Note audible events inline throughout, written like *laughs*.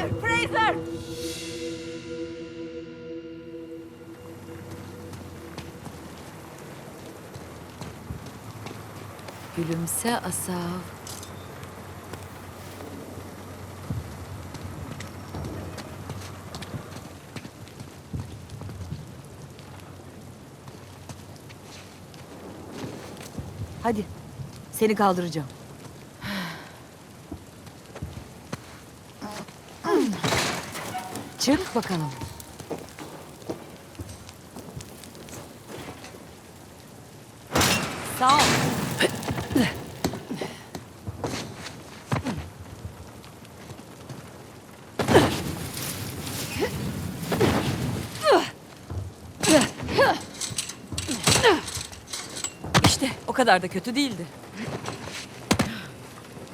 Hayır Fraser! Gülümse Asav. Hadi. Seni kaldıracağım. Çık bakalım. Sağ ol. İşte o kadar da kötü değildi.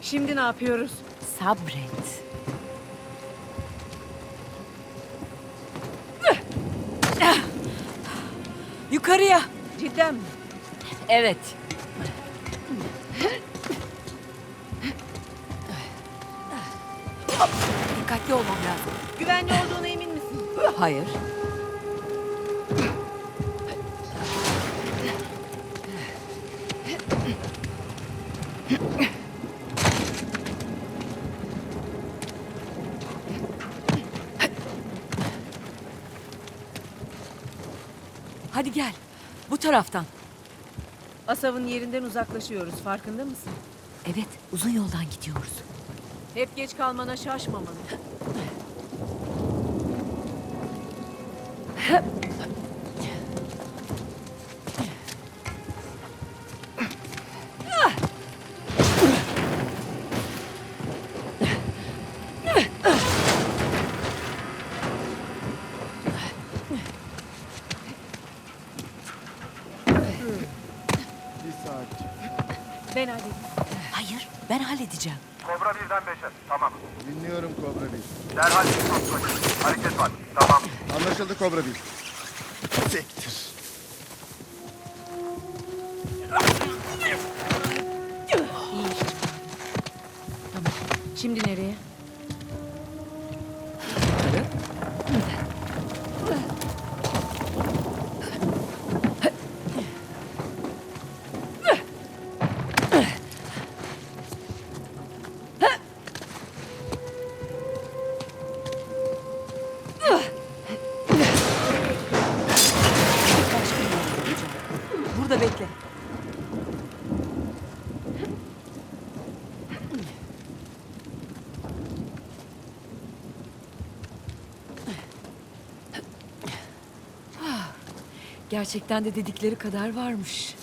Şimdi ne yapıyoruz? Sabret. Yukarıya. Cidden mi? Evet. Dikkatli olmam lazım. Güvenli olduğuna emin misin? Hayır. Hadi gel. Bu taraftan. Asav'ın yerinden uzaklaşıyoruz. Farkında mısın? Evet, uzun yoldan gidiyoruz. Hep geç kalmana şaşmamalı. *laughs* Dinliyorum Kobra bir. Derhal bir kontrol. Hareket var. Tamam. Anlaşıldı Kobra bir. Sektir. İyi. Tamam. Şimdi nereye? Burada bekle. Ah, Gerçekten de dedikleri kadar varmış.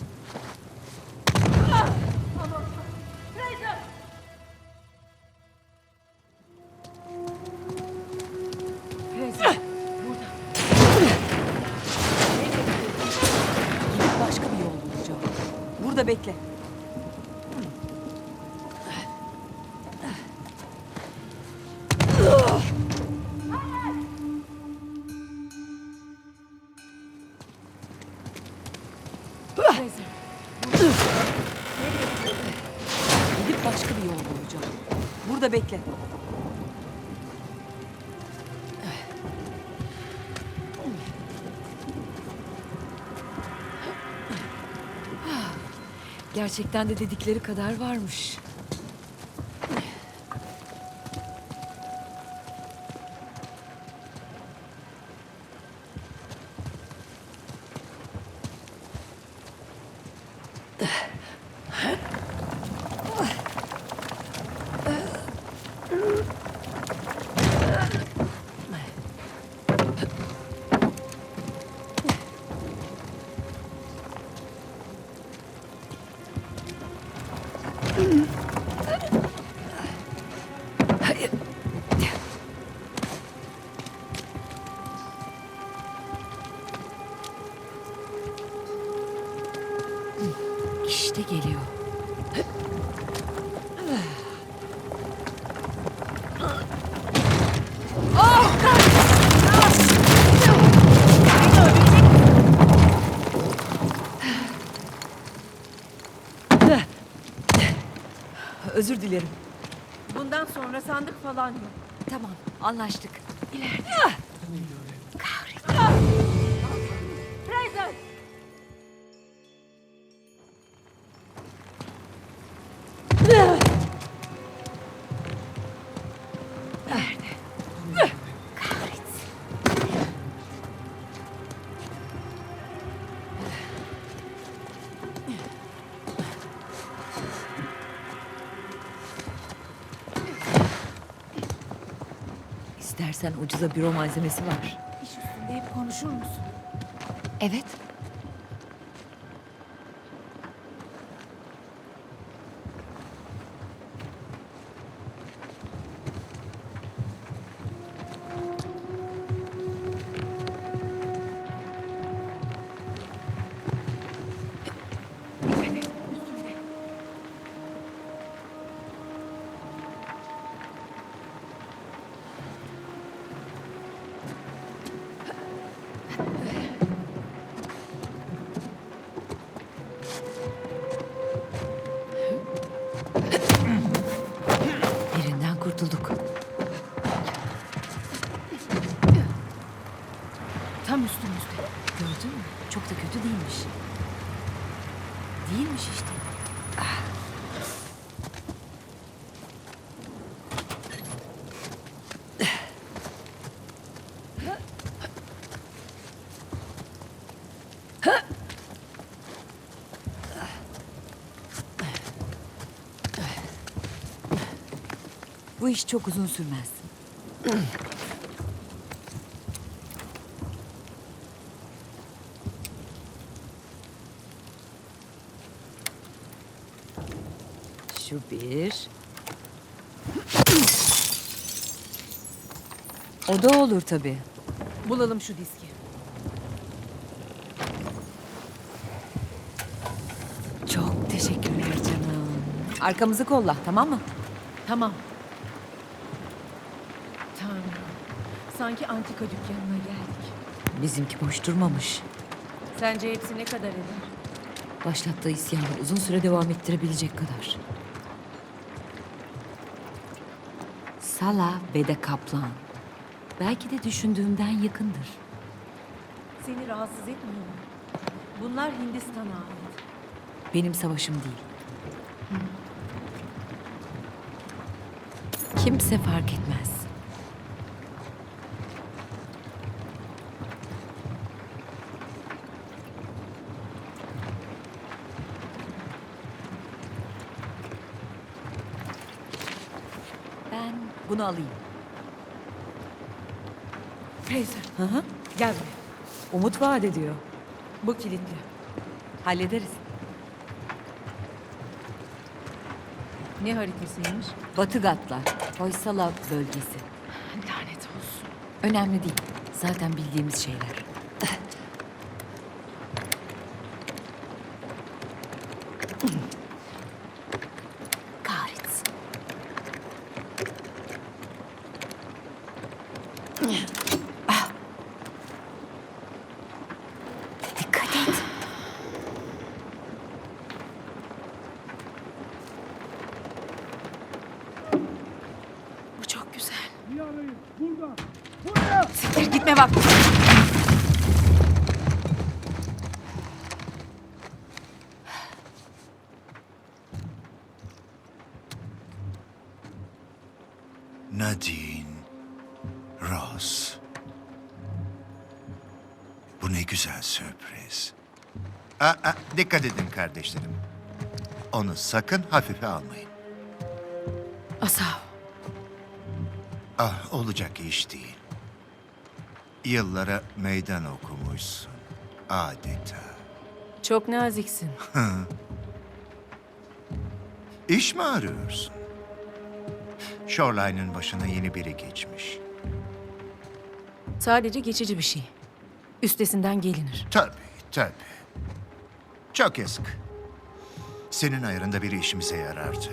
Gerçekten de dedikleri kadar varmış. Özür dilerim. Bundan sonra sandık falan yok. Tamam anlaştık. Fraser! İstersen ucuza büro malzemesi var. İş üstünde hep konuşur musun? Evet. Bu iş çok uzun sürmez. Şu bir. O da olur tabii. Bulalım şu diski. Çok teşekkürler canım. Arkamızı kolla tamam mı? Tamam. Sanki antika dükkanına geldik. Bizimki boş durmamış. Sence hepsi ne kadar eder? Başlattığı isyanı uzun süre devam ettirebilecek kadar. Sala ve de Kaplan. Belki de düşündüğümden yakındır. Seni rahatsız etmiyor mu? Bunlar Hindistan'a ait. Benim savaşım değil. Kimse fark etmez. Bunu alayım. Fraser, Hı hı. gel buraya. Umut vaat ediyor. Bu kilitli. Hallederiz. Ne haritasıymış? Batı Gatlar, Hoysala bölgesi. Lanet olsun. Önemli değil. Zaten bildiğimiz şeyler. Kahretsin. Ah. Dikkat et. Bu çok güzel. Siktir gitme bak. Nadine Ross. Bu ne güzel sürpriz. Aa, aa, dikkat edin kardeşlerim. Onu sakın hafife almayın. Asav. Ah, olacak iş değil. Yıllara meydan okumuşsun. Adeta. Çok naziksin. *laughs* İş mi arıyorsun? Shoreline'ın başına yeni biri geçmiş. Sadece geçici bir şey. Üstesinden gelinir. Tabii, tabii. Çok yazık. Senin ayarında biri işimize yarardı.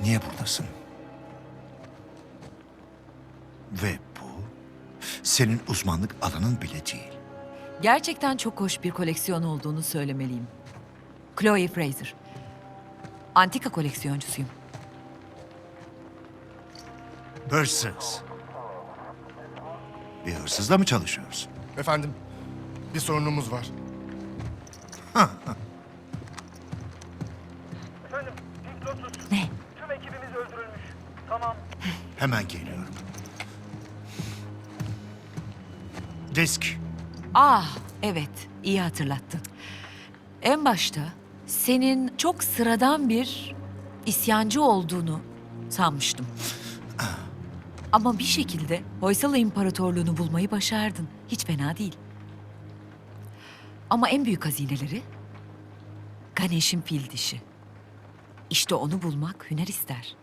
Niye buradasın? Ve bu senin uzmanlık alanın bile değil. Gerçekten çok hoş bir koleksiyon olduğunu söylemeliyim. Chloe Fraser. Antika koleksiyoncusuyum. Hırsız. Bir hırsızla mı çalışıyorsun? Efendim, bir sorunumuz var. Efendim, Pink Lotus. Ne? Tüm ekibimiz öldürülmüş. Tamam. Hemen geliyorum. Ah, evet. iyi hatırlattın. En başta senin çok sıradan bir isyancı olduğunu sanmıştım. Ama bir şekilde Hoysala İmparatorluğunu bulmayı başardın. Hiç fena değil. Ama en büyük hazineleri Ganesh'in fil dişi. İşte onu bulmak hüner ister.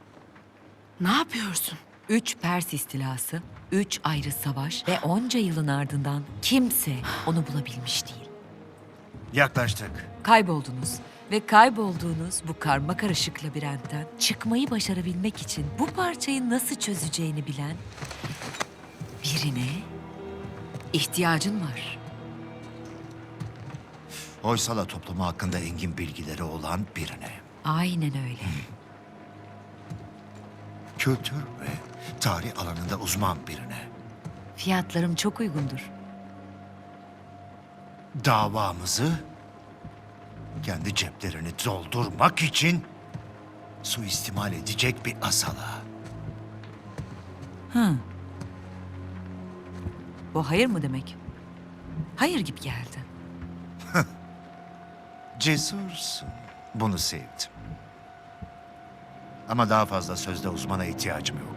Ne yapıyorsun? Üç Pers istilası, üç ayrı savaş ve onca yılın ardından kimse onu bulabilmiş değil. Yaklaştık. Kayboldunuz ve kaybolduğunuz bu karma karışık labirentten çıkmayı başarabilmek için bu parçayı nasıl çözeceğini bilen birine ihtiyacın var. Hoysala toplumu hakkında engin bilgileri olan birine. Aynen öyle. Kültür ve tarih alanında uzman birine. Fiyatlarım çok uygundur. Davamızı kendi ceplerini doldurmak için suistimal edecek bir asala. Hı. Bu hayır mı demek? Hayır gibi geldi. Cesursun. Bunu sevdim. Ama daha fazla sözde uzmana ihtiyacım yok.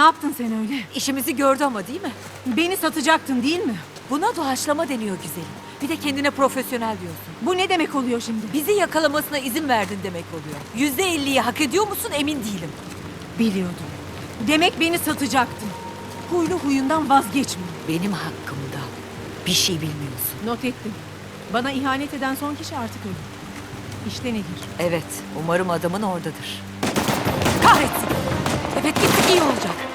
ne yaptın sen öyle? İşimizi gördü ama değil mi? Beni satacaktın değil mi? Buna doğaçlama deniyor güzelim. Bir de kendine profesyonel diyorsun. Bu ne demek oluyor şimdi? Bizi yakalamasına izin verdin demek oluyor. Yüzde elliyi hak ediyor musun emin değilim. Biliyordum. Demek beni satacaktın. Huylu huyundan vazgeçme. Benim hakkımda bir şey bilmiyorsun. Not ettim. Bana ihanet eden son kişi artık ölü. İşte nedir? Evet, umarım adamın oradadır. Kahretsin! Evet gittik iyi olacak.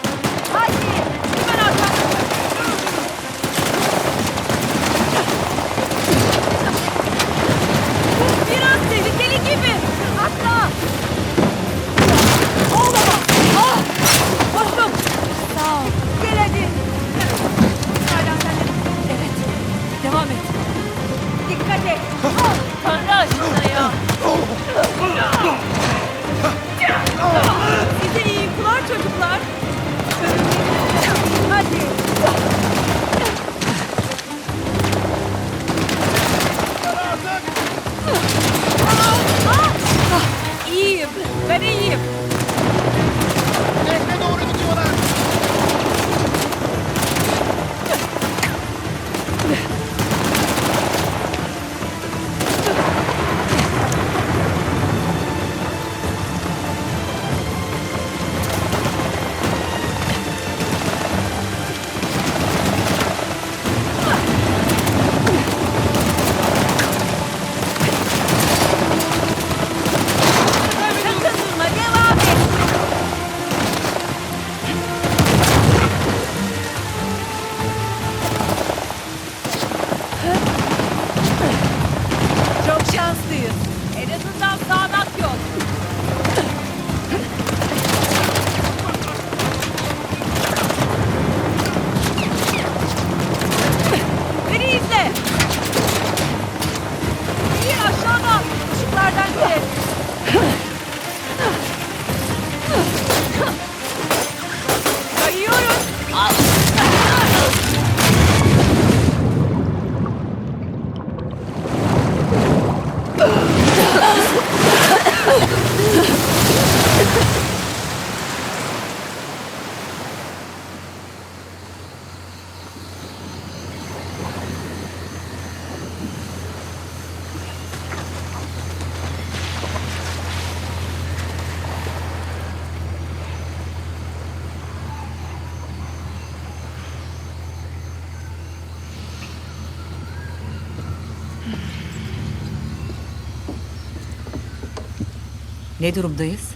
Ne durumdayız?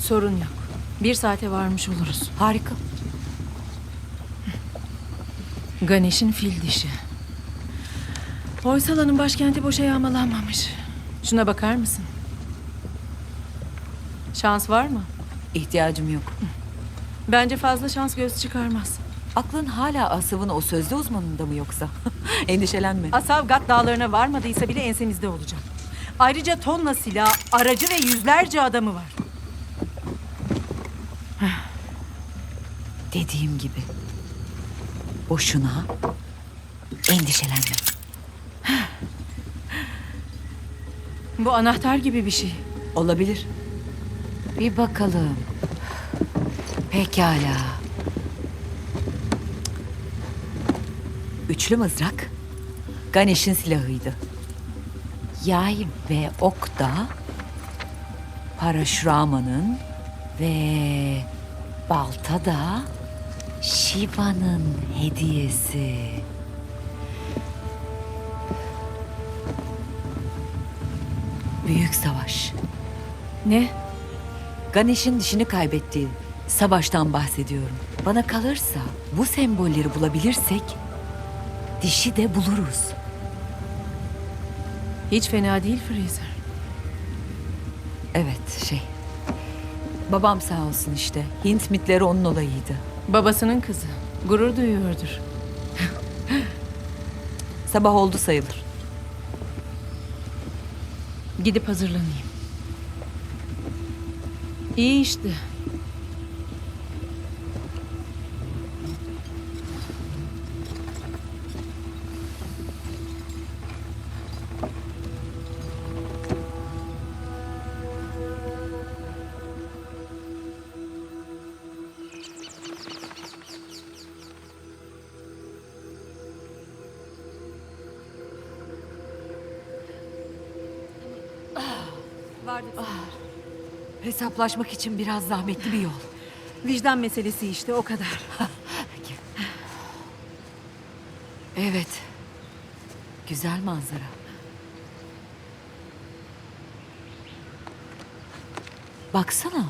Sorun yok. Bir saate varmış oluruz. Harika. Ganesh'in fil dişi. Hoysala'nın başkenti boşa yağmalanmamış. Şuna bakar mısın? Şans var mı? İhtiyacım yok. Bence fazla şans göz çıkarmaz. Aklın hala Asav'ın o sözlü uzmanında mı yoksa? *laughs* Endişelenme. Asavgat dağlarına varmadıysa bile ensemizde olacak. Ayrıca tonla silah, aracı ve yüzlerce adamı var. Dediğim gibi. Boşuna endişelenme. Bu anahtar gibi bir şey. Olabilir. Bir bakalım. Pekala. Üçlü mızrak Ganesh'in silahıydı. Yay ve ok da Parashrama'nın ve balta da Shiva'nın hediyesi. Büyük savaş. Ne? Ganesh'in dişini kaybettiği savaştan bahsediyorum. Bana kalırsa bu sembolleri bulabilirsek dişi de buluruz. Hiç fena değil Fraser. Evet şey. Babam sağ olsun işte. Hint mitleri onun olayıydı. Babasının kızı. Gurur duyuyordur. Sabah oldu sayılır. Gidip hazırlanayım. İyi işte. Vardı. Hesaplaşmak için biraz zahmetli bir yol. Vicdan meselesi işte o kadar. *laughs* Evet. Güzel manzara. Baksana.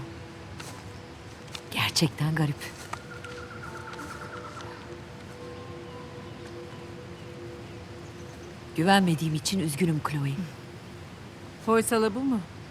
Gerçekten garip. Güvenmediğim için üzgünüm Chloe. Hoysala bu mu?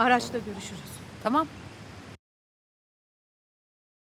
Araçta görüşürüz. Tamam.